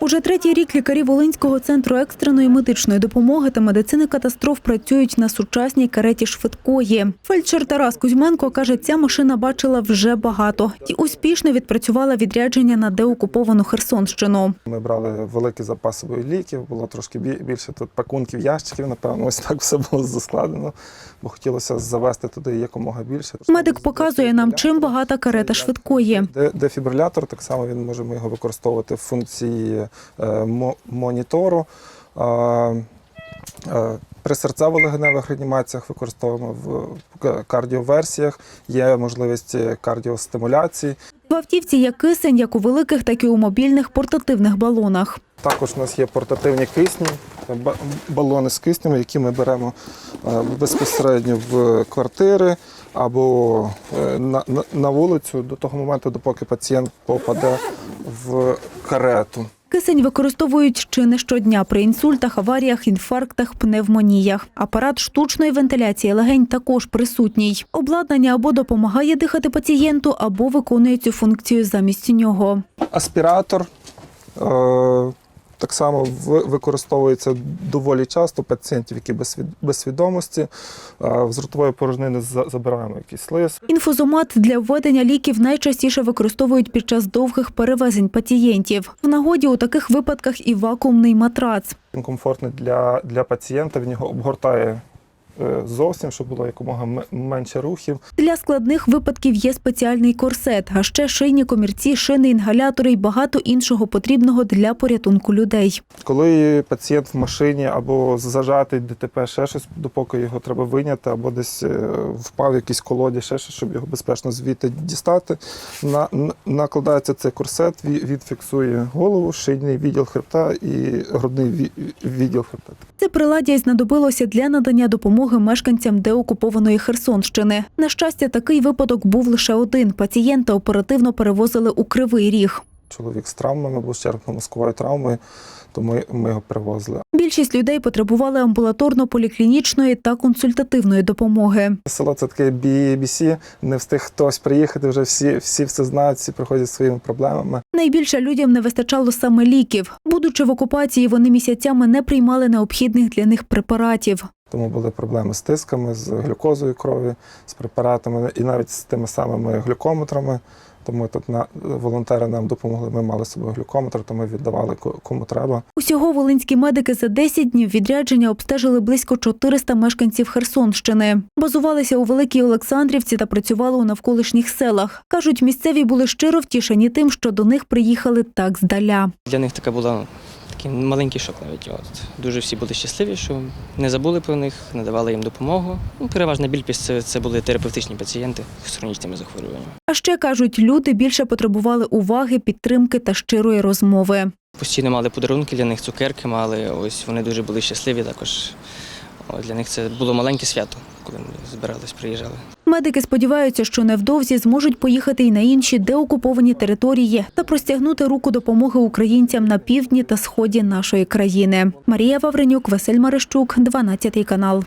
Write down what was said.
Уже третій рік лікарі Волинського центру екстреної медичної допомоги та медицини катастроф працюють на сучасній кареті швидкої. Фельдшер Тарас Кузьменко каже, ця машина бачила вже багато і успішно відпрацювала відрядження на деокуповану Херсонщину. Ми брали великі запаси ліків, було трошки більше тут пакунків, ящиків, напевно, ось так все було заскладено, бо хотілося завести туди якомога більше. Медик показує нам, чим багата карета швидкої. Дефібрилятор, так само він можемо його використовувати в функції е, мо- монітору. Е, е, При серцево-легеневих реанімаціях використовуємо в кардіоверсіях, є можливість кардіостимуляції. В автівці є кисень як у великих, так і у мобільних портативних балонах. Також у нас є портативні кисні, балони з киснем, які ми беремо е, безпосередньо в квартири або е, на вулицю до того моменту, допоки пацієнт попаде в карету. Кисень використовують чи не щодня при інсультах, аваріях, інфарктах, пневмоніях. Апарат штучної вентиляції легень також присутній. Обладнання або допомагає дихати пацієнту, або виконує цю функцію замість нього. Аспіратор е, так само використовується доволі часто пацієнтів, які без, свід- без свідомості. Е, з ротової порожнини за- забираємо якийсь слиз. Інфузомат для введення ліків найчастіше використовують під час довгих перевезень пацієнтів. В нагоді у таких випадках і вакуумний матрац. Він комфортний для, для пацієнта, він його обгортає зовсім, щоб було якомога менше рухів. Для складних випадків є спеціальний корсет, а ще шийні комірці, шини, інгалятори і багато іншого потрібного для порятунку людей. Коли пацієнт в машині або зажатий ДТП, ще щось, допоки його треба виняти, або десь е, впав якийсь колоді, ще щось, щоб його безпечно звідти дістати, на, на- накладається цей корсет, ві- він фіксує голову, шийний відділ хребта і грудний відділ хребта. Це приладдя й знадобилося для надання допомоги мешканцям деокупованої Херсонщини. На щастя, такий випадок був лише один. Пацієнта оперативно перевозили у Кривий Ріг. Чоловік з травмами, був з черепно-мозковою травмою, тому ми, ми його перевозили. Більшість людей потребували амбулаторно-поліклінічної та консультативної допомоги. Село це таке BBC, не встиг хтось приїхати, вже всі, всі все знають, всі приходять зі своїми проблемами. Найбільше людям не вистачало саме ліків. Будучи в окупації, вони місяцями не приймали необхідних для них препаратів. Тому були проблеми з тисками, з глюкозою крові, з препаратами і навіть з тими самими глюкометрами. Тому тут на волонтери нам допомогли. Ми мали з собою глюкометр, то ми віддавали ко- кому треба. Усього волинські медики за 10 днів відрядження обстежили близько 400 мешканців Херсонщини. Базувалися у Великій Олександрівці та працювали у навколишніх селах. Кажуть, місцеві були щиро втішені тим, що до них приїхали так здаля. Для них така була такий маленький шок навіть. От. Дуже всі були щасливі, що не забули про них, надавали їм допомогу. Ну, переважна більшість це, це були терапевтичні пацієнти з хронічними захворюваннями. А ще кажуть, люди більше потребували уваги, підтримки та щирої розмови. Постійно мали подарунки для них, цукерки мали. Ось вони дуже були щасливі також. Для них це було маленьке свято, коли ми збирались, приїжджали. Медики сподіваються, що невдовзі зможуть поїхати й на інші деокуповані території та простягнути руку допомоги українцям на півдні та сході нашої країни. Марія Вавренюк, Василь Марищук, 12 канал.